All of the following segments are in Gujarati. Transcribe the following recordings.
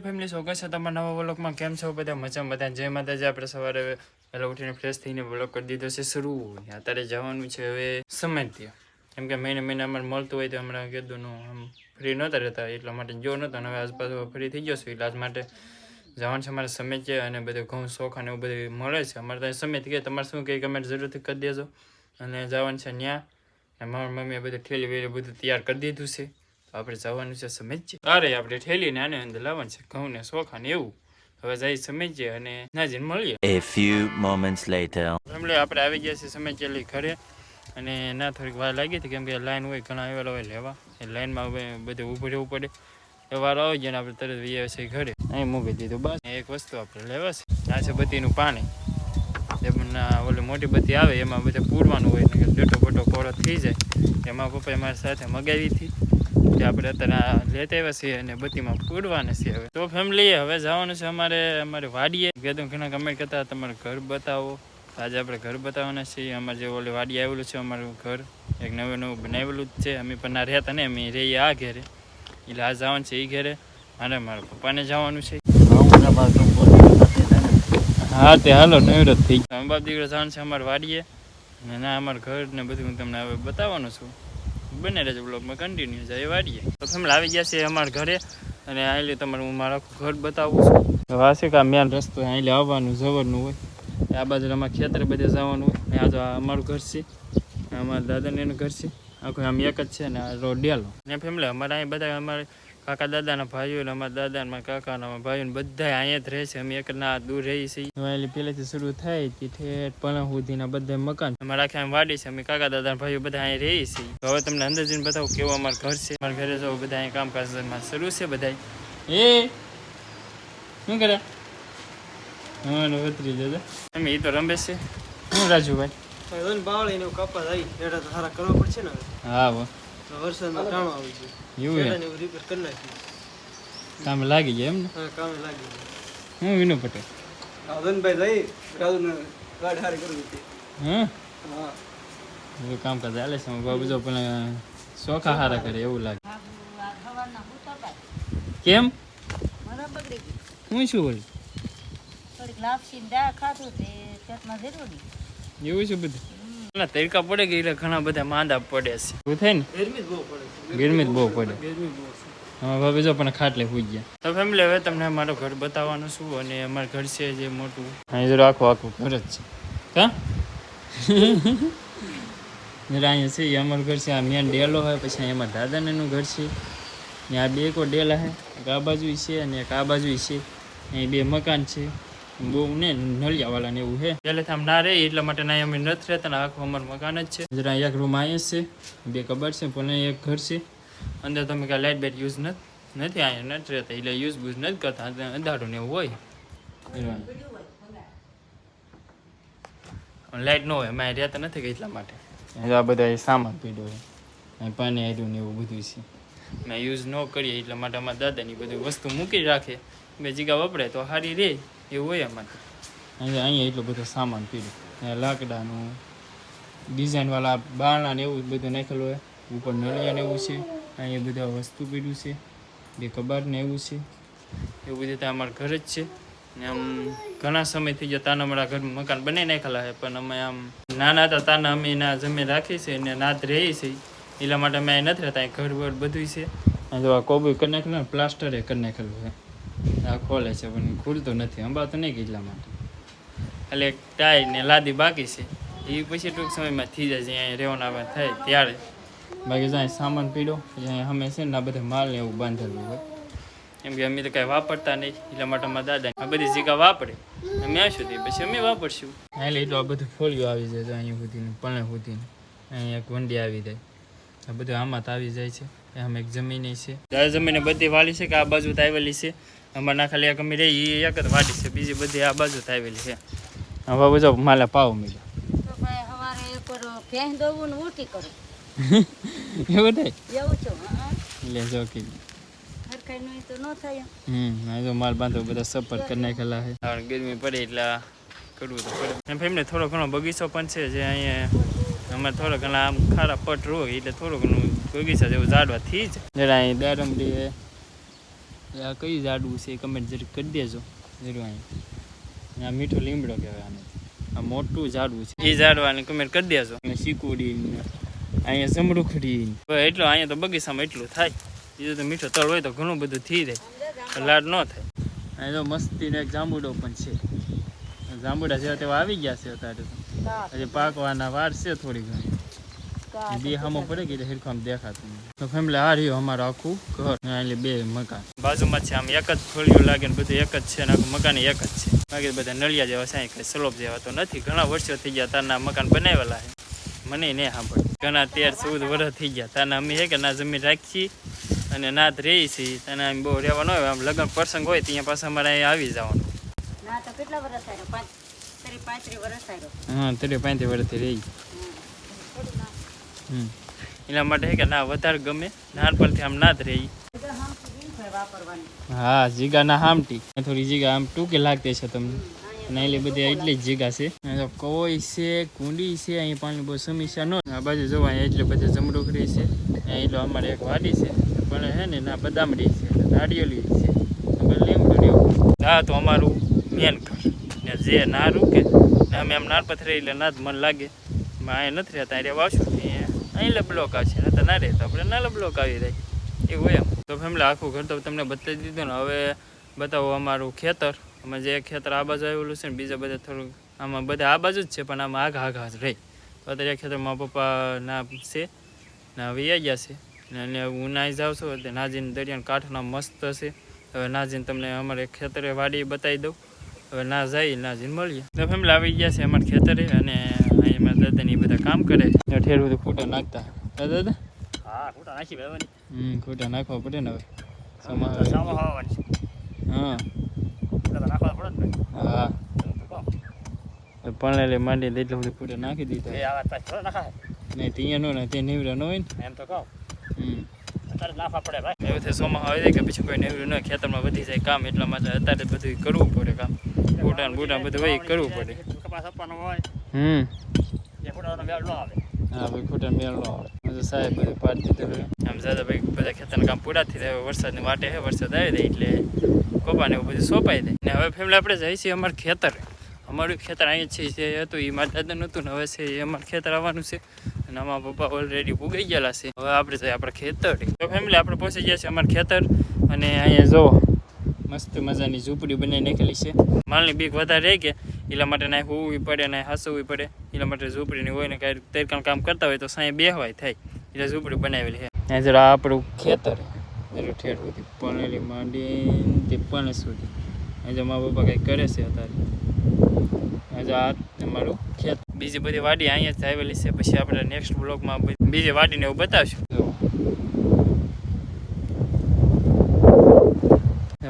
યુટ્યુબ ફેમિલી સ્વાગત છે તમારા નવા વ્લોગમાં. કેમ છો બધા? મજા બધા જય માતાજી. આપણે સવારે વહેલા ઉઠીને ફ્રેશ થઈને વ્લોગ કરી દીધો છે શરૂ. અત્યારે જવાનું છે હવે સમય કેમ કે મહિને મહિને અમારે મળતું હોય તો હમણાં કીધું આમ ફ્રી નહોતા રહેતા, એટલા માટે જો નહોતો હવે આસપાસ ફ્રી થઈ ગયો છું. માટે જવાનું છે અમારે સમય છે અને બધું ઘઉં, શોખ અને એવું બધું મળે છે. અમારે ત્યાં સમય કે તમારે શું કંઈ કમેન્ટ જરૂરથી કરી દેજો. અને જવાનું છે ત્યાં મારી મમ્મીએ બધું ઠેલી વેલી બધું તૈયાર કરી દીધું છે. આપણે જવાનું છે સમજજે અરે આપણે ઠેલીને આને અંદર લાવવાનું છે ઘઉં ને ચોખા ને એવું. હવે જઈ સમજજે અને ના જઈને મળીએ. એ ફ્યુ મોમેન્ટ્સ લેટર એટલે આપણે આવી ગયા છીએ સમય ચેલી ઘરે અને ના થોડીક વાર લાગી હતી કેમ કે લાઈન હોય ઘણા આવેલા હોય લેવા. એ લાઈનમાં હવે બધે ઊભું રહેવું પડે. એ વાર આવી જાય આપણે તરત વહી છે ઘરે. અહીં મૂકી દીધું બસ. એક વસ્તુ આપણે લેવા છે. આ છે બત્તીનું પાણી. એમના ઓલી મોટી બત્તી આવે એમાં બધે પૂરવાનું હોય ને ડોટો બોટો કોળો થઈ જાય. એમાં પપ્પાએ મારી સાથે મગાવી હતી. તે આપણે અત્યારે લેતા આવ્યા છીએ અને બત્તીમાં પૂરવાના છે હવે. તો ફેમિલી હવે જવાનું છે અમારે અમારે વાડીએ. કીધું ઘણા કમેન્ટ કરતા તમારે ઘર બતાવો. આજે આપણે ઘર બતાવવાના છીએ. અમારે જે ઓલી વાડી આવેલું છે, અમારું ઘર, એક નવું નવું બનાવેલું જ છે. અમે પણ ના રહેતા ને, અમે રહીએ આ ઘેરે. એટલે આ જવાનું છે એ ઘેરે. મારે મારા પપ્પાને જવાનું છે. હા, તે હાલો નવરત થઈ ગયો. બાપ દીકરો જવાનું છે અમારે વાડીએ. ને ના, અમારું ઘર ને બધું હું તમને હવે બતાવવાનું છું. બને રહેજો બ્લોગમાં કન્ટિન્યુ જાય વાડીએ. તો ફેમિલી આવી ગયા છે અમારા ઘરે, અને અહીં તમારે હું મારા ઘર બતાવું છું. વાસી છે કે આ મેન રસ્તો અહીં આવવાનું, જવાનું હોય. આ બાજુ અમારા ખેતરે બધે જવાનું હોય. ને આ અમારું ઘર છે અમારા દાદાને એનું ઘર છે. આખું આમ એક જ છે ને આ રોડ ડેલો. ને ફેમિલી અમારા અહીં બધા અમારે કાકા દાદાના ભાઈઓ ને અમારા દાદા મારા કાકાના અમારા ભાઈઓ ને બધા અહીંયા જ રહે છે. અમે એક ના દૂર રહીએ છીએ. પહેલેથી શરૂ થાય કે ઠેઠ પણા સુધીના બધા મકાન. અમારા આખી આમ વાડી છે અમે કાકા દાદા ભાઈઓ બધા અહીંયા રહીએ છીએ. હવે તમને અંદર જઈને બતાવું કેવું અમારું ઘર છે. અમારા ઘરે જો બધા અહીંયા કામકાજમાં શરૂ છે બધા એ શું કરે? હા વતરી દાદા અમે એ તો રમે છે. શું રાજુભાઈ? ધન બાવળી ને એવું કપાસ આવી. એડા તો સારા કરવા પડશે ને હા વરસાદમાં ટાણું આવી છે. એવું એવું રિપેર કરી નાખ્યું કામ લાગી જાય એમ ને? હા કામે લાગી ગયું હું વિનુ પટેલ? ધનભાઈ લઈ રાજુને ગાડી હારી કરી દીધી. હા? હા. એવું કામકાજ ચાલે છે હું બાબુ જો પણ ચોખા હારા કરે એવું લાગે. કેમ? હું શું બોલ? થોડીક લાપસી ને ખાધું તે પેટમાં જરૂરી. એવું છે બધું? તડકા પડે કે એટલે ઘણા બધા માંદા પડે છે. શું થાય ને? ગરમી બહુ પડે ગરમી બહુ પડે. ગરમી બહુ હા ભાભી જો પણ ખાટલે હોઈ ગયા. તો ફેમિલી હવે તમને મારું ઘર બતાવવાનું છું અને અમારું ઘર છે જે મોટું. અહીં જો આખું આખું ઘર જ છે. કા જરા અહીંયા છે એ અમારું ઘર છે. આ મેન ડેલો હોય પછી અહીંયા દાદાનેનું દાદાનું ઘર છે. આ બે કો ડેલા છે એક આ બાજુ છે અને એક આ બાજુ છે. અહીં બે મકાન છે. બહુ ને નળિયાવાળા ને એવું છે પહેલેથી આમ ના રહે એટલા માટે ના અમે નથી રહેતા આખું અમારું મકાન જ છે. જરા એક રૂમ અહીંયા છે બે કબાટ છે પણ એક ઘર છે. અંદર તમે કાંઈ લાઇટ બેટ યુઝ નથી અહીંયા નથી રહેતા. એટલે યુઝ બુઝ નથી કરતા. અંધારું ને એવું હોય. લાઇટ ન હોય અમે અહીં રહેતા નથી કે એટલા માટે. આ બધા સામાન પીડ્યો હોય અહીં પાણી આવ્યું ને એવું બધું છે. મેં યુઝ ન કરીએ એટલા માટે અમારા દાદાની બધી વસ્તુ મૂકી રાખે. બે જગ્યા વપરાય તો સારી રહે એવું હોય અમારે અહીંયા એટલો બધો સામાન પીડ્યો. લાકડાનું ડિઝાઇનવાળા બારણા ને એવું બધું નાખેલું હોય. ઉપર નળિયા ને એવું છે. અહીંયા બધા વસ્તુ પીડ્યું છે. બે કબાટ ને એવું છે. એવું બધું ત્યાં અમારા ઘર જ છે. ને આમ ઘણા સમય થઈ ગયા તાના અમારા ઘર મકાન બનાવી નાખેલા છે. પણ અમે આમ નાના હતા તાના અમે એના જમીન રાખી છે ને નાત રહી છે. એટલા માટે અમે અહીં નથી રહેતા. અહીં ઘર બર બધું છે. અહીં તો આ કોબી કરી નાખેલું પ્લાસ્ટર એ કરી નાખેલું છે. આ ખોલે છે, પણ ખુલતું નથી. અંબાતું નહીં કે એટલા માટે એટલે ટાઈ ને લાદી બાકી છે. એ પછી ટૂંક સમયમાં થઈ જાય છે અહીંયા રહેવાના આવે થાય ત્યારે. બાકી જ્યાં સામાન પીડો, જ્યાં અમે છે ને આ બધા માલ ને એવું બાંધેલું હોય. એમ કે અમે તો કાંઈ વાપરતા નહીં, એટલા માટે અમારા દાદા આ બધી જગ્યા વાપરે. અમે આવશું તે પછી અમે વાપરશું. એટલે એટલું આ બધું ફોલિયો આવી જાય, તો અહીંયા સુધીને પણ સુધીને. અહીંયા એક વંડી આવી જાય. આ બધું આમાં તો આવી જાય છે. આમ એક જમીન છે. દાદા જમીને બધી વાલી છે કે આ બાજુ આવેલી છે. અમારે ના ખાલી એક અમી રહી એ એક જ વાડી છે. બીજી બધી આ બાજુ આવેલી છે. હવે બધો માલે પાવ મળ્યો. તો ભાઈ સવારે એક વાર ભેંસ દોવું ને ઉલટી કરું. એવું થાય? એવું છું હા જો કીધું હરખાઈ નું તો ન થાય. હમ આ જો માલ બાંધો બધા સપોર્ટ કરી નાખેલા છે. ગરમી પડે એટલે કરવું તો પડે. એમ ફેમને થોડો ઘણો બગીચો પણ છે જે અહીંયા અમારે થોડો ઘણા આમ ખારા પટ હોય એટલે થોડું ઘણું બગીચા જેવું ઝાડવા થી જ. જરા અહીં દાડમડી એ આ કઈ ઝાડવું છે એ કમેન્ટ જરી કરી દેજો. જરૂર અહીં. આ મીઠો લીમડો કહેવાય આને. આ મોટું ઝાડવું છે. એ ઝાડવાની કમેન્ટ કરી દેજો. અને શીકુડી અહીંયા જમરૂખડી ને. એટલો અહીંયા તો બગીચામાં એટલું થાય. બીજું તો મીઠો તળ હોય તો ઘણું બધું થઈ જાય. લાડ ન થાય. અહીં તો મસ્તીનો એક જાંબુડો પણ છે. જાંબુડા જેવા તેવા આવી ગયા છે અત્યારે તો. હજી પાકવાના વાર છે થોડી ઘણી. બે હામો પડે કે હિરખામ દેખાતું. તો ફેમિલી આ રહ્યું અમારું આખું ઘર. એટલે બે મકાન. બાજુમાં છે આમ એક જ ફળિયું લાગે ને બધું એક જ છે ને આખું મકાન એક જ છે. બાકી બધા નળિયા જેવા છે કઈ સ્લોપ જેવા તો નથી. ઘણા વર્ષો થઈ ગયા તારના મકાન બનાવેલા છે. મને નહીં સાંભળ ઘણા તેર ચૌદ વર્ષ થઈ ગયા. તાના અમે હે કે ના જમીન રાખી અને ના જ રહી છીએ તને આમ બહુ રહેવા હોય આમ લગ્ન પ્રસંગ હોય ત્યાં પાછા અમારે આવી જવાનું. ના તો કેટલા વર્ષ થયો? પાંચ હા તેરે પાંત્રીસ વર્ષથી રહી. હમ. એના માટે કે ના, વધારે ગમે, નાનપણથી આમ ના જ રહી. હા, જીગા ના હામટી. થોડી જીગા આમ ટૂંકી લાગતી છે તમને. અને એટલે બધી એટલી જ જીગા છે. કોઈ છે, કુંડી છે અહીં પાણી બહુ સમસ્યા ન આ બાજુ જોવા એટલે બધે જમરૂખડી છે. એટલે અમારે એક વાડી છે. પણ હે ને, ના બદામડી છે નાળિયેલી છે. ને હા, તો અમારું મેન ઘર. જે ના રૂકે, ને અમે આમ નાનપથરે એટલે ના જ મન લાગે. અહીંયા નથી રહેતા અહીંયા વાવશું અહીં લે બ્લોક આવશે ને તો ના રહે તો આપણે ના બ્લોક આવી જાય. એવું એમ. તો ફેમિલી આખું ઘર તો તમને બતાવી દીધું ને, હવે બતાવો અમારું ખેતર. અમે જે ખેતર આ બાજુ આવેલું છે ને, બીજા બધા થોડુંક આમાં બધા આ બાજુ જ છે, પણ આમાં આઘા આઘા જ રહી. તો અત્યારે ખેતરમાં પપ્પા ના છે, ના આવી ગયા છે. અને હું નાઈ જાઉં છું, એટલે નાજીને દરિયાને કાંઠના મસ્ત છે. હવે નાજીને તમને અમારે ખેતરે વાડી બતાવી દઉં. હવે ના જાય નાજીને મળીએ. તો ફેમિલી આવી ગયા છે અમારા ખેતરે અને અહીં મારા એ બધા કામ કરે. ઠેર બધું ખૂટા નાખતા. દાદા દાદા? હા ખોટા નાખી બેવાની. હમ ખૂટા નાખવા પડે ને હવે. સમા હા. નાખવા પડે ને. હા. પણ માંડી એટલું બધું ખૂટા નાખી દીધા. આવા પાછ નાખાય. નહીં ત્યાં નો ને તે નીવડા ન હોય ને. એમ તો કહું હમ. અત્યારે નાખવા પડે ભાઈ. એવું થાય સોમાં આવી જાય કે પછી કોઈ નેવરું ન ખેતરમાં વધી જાય કામ એટલા માટે અત્યારે બધું કરવું પડે કામ. બૂટા ને બધું હોય કરવું પડે. હમ. આમ જાદા ભાઈ બધા ખેતરના કામ પૂરા થઈ જાય વરસાદની વરસાદ આવી જાય એટલે કોપાને એવું બધું સોંપાઈ દે. ને હવે ફેમિલી આપણે જઈએ છીએ અમારું ખેતર. અમારું ખેતર અહીંયા છે, જે હતું એ મારા દાદાનું હતું, ને હવે એ અમારું ખેતર આવવાનું છે. અને અમારા પપ્પા ઓલરેડી ઉગાઈ ગયેલા છે. હવે આપણે જઈએ આપણા ખેતર. તો ફેમિલી આપણે પહોંચી ગયા છે અમારા ખેતર. અને અહીંયા જો મસ્ત મજાની ઝૂંપડી બનાવી નાખેલી છે. માલની બીક વધારે કે એટલા માટે ના હોવી પડે ને હસવું પડે. એટલા માટે ઝૂંપડીની હોય ને કાંઈ તરકામ કામ કરતા હોય તો સાંઈ બેહવાય થાય. એટલે ઝૂંપડી બનાવેલી છે. જરા આપણું ખેતર એટલું સુધી પણેલી માંડી તે પણ સુધી. અહીં મા બાપા કંઈક કરે છે અત્યારે. આજે આ મારું ખેત. બીજી બધી વાડી અહીંયા જ આવેલી છે. પછી આપણે નેક્સ્ટ બ્લોગમાં બીજી વાડીને એવું બતાવશું.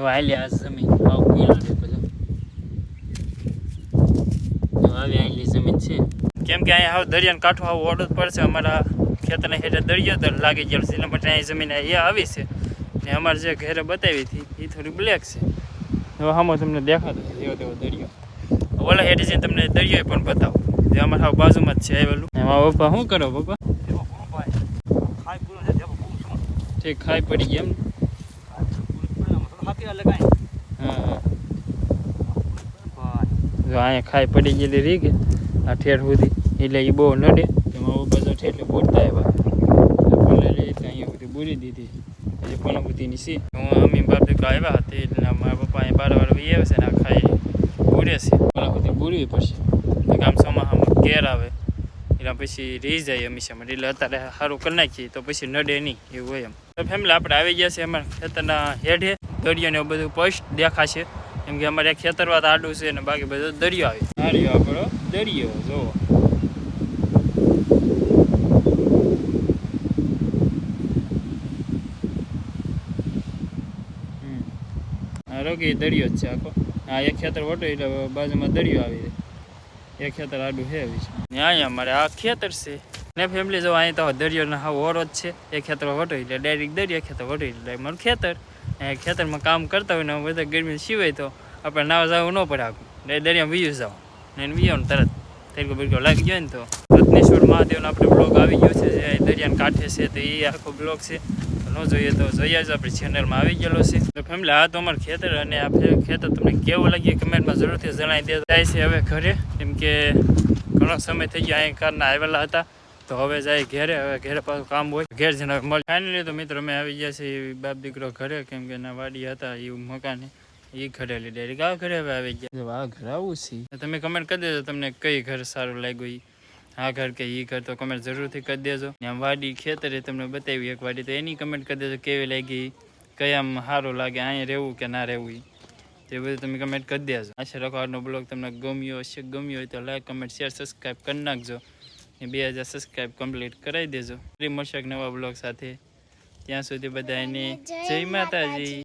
હવે આ જમીન. આવું પીળો છે બધું. આવી આટલી જમીન છે. કેમ કે અહીંયા હાવ દરિયાને કાંઠો આવું જ પડશે. અમારા ખેતરના હેઠળ દરિયો તો લાગી ગયો છે. એના માટે અહીં જમીન અહીંયા આવી છે. ને અમારે જે ઘરે બતાવી હતી એ થોડી બ્લેક છે. હવે આમાં તમને દેખાતો છે એવો તેવો દરિયો. ઓલા હેઠે જઈને તમને દરિયો પણ બતાવો. જે અમારા હાવ બાજુમાં જ છે આવેલું એમાં પપ્પા શું કરો પપ્પા? ઠીક ખાઈ પડી ગયા એમ હાકી એટલે કાંઈ હા હા ભાઈ જો અહીંયા ખાઈ પડી ગયેલી રહી કે આ ઠેર સુધી. એટલે એ બહુ નડે. તેમાં બધા ઠેર બોટતા આવ્યા. અહીંયા બધી બોલી દીધી. એ પણ બધીની છે. હું અમી બાપ આવ્યા હતા. એટલે મારા પપ્પા અહીંયા બાર વાર વી આવે છે ને આ ખાઈ બોલે છે. પેલા બધી પડશે ગામ સમાહામાં કેર આવે. એટલે પછી રહી જાય હંમેશા એટલે અત્યારે સારું કરી નાખીએ તો પછી નડે નહીં. એવું હોય એમ. તો ફેમિલી આપણે આવી ગયા છે અમારા ખેતરના હેઠે. દરિયો ને બધું પોસ્ટ દેખાશે. કેમ કે અમારે ખેતરવાત આડું છે ને બાકી બધો દરિયો આવે. દરિયો આપણો દરિયો. આ રોકી દરિયો જ છે આખો. આ એક ખેતર વટો એટલે બાજુમાં દરિયો આવી જાય. એક ખેતર આડું છે આવી છે. ને અહીંયા અમારે આ ખેતર છે. ને ફેમિલી જો અહીં તો દરિયો હા ઓરો જ છે. એક ખેતર વટો એટલે ડાયરેક્ટ દરિયા ખેતર વટો એટલે મારું ખેતર. ખેતરમાં કામ કરતા હોય ને બધા ગરમી સિવાય તો આપણે નાવા જવું ન પડે આખું. એટલે દરિયામાં બીજું જાવ. ને બીજો તરત તરીકો બિરકો લાગી ગયો ને તો. રત્નેશ્વર મહાદેવનો આપણે બ્લોગ આવી ગયો છે જે દરિયાના કાંઠે છે તો એ આખો બ્લોગ છે. ન જોઈએ તો જોઈએ જ આપણી ચેનલમાં આવી ગયેલો છે. તો ફેમિલી, આ તો અમારું ખેતર અને આ ખેતર તમને કેવું લાગ્યું કમેન્ટમાં જરૂરથી જણાવી દે જાય છે હવે ઘરે. કેમ કે ઘણો સમય થઈ ગયો અહીં કારના આવેલા હતા. તો હવે જાય ઘેરે હવે ઘેરે પાછું કામ હોય. ઘેર જઈને હવે મળે. ફાઇનલી તો મિત્રો અમે આવી ગયા છીએ બાપ દીકરો ઘરે કેમ કે એના વાડી હતા એ મકાને. એ ઘરે લઈ ડાયરેક્ટ આ ઘરે હવે આવી ગયા. જો આ ઘર આવું છે? તમે કમેન્ટ કરી દેજો તમને કઈ ઘર સારું લાગ્યું ઈ. આ ઘર કે ઈ ઘર તો કમેન્ટ જરૂરથી કરી દેજો. ને આમ વાડી ખેતરે તમને બતાવી એક વાડી તો એની કમેન્ટ કરી દેજો કેવી લાગી કયામાં સારું લાગે અહીંયા રહેવું કે ના રહેવું ઈ. તે બધું તમે કમેન્ટ કરી દેજો. આશા રાખો આજનો બ્લોગ તમને ગમ્યો હશે. ગમ્યો હોય તો લાઈક કમેન્ટ શેર સબસ્ક્રાઈબ કરી નાખજો. ને બે હજાર સબસ્ક્રાઈબ કમ્પ્લીટ કરાવી દેજો. ફરી મળશે નવા બ્લોગ સાથે. ત્યાં સુધી બધાને જય માતાજી.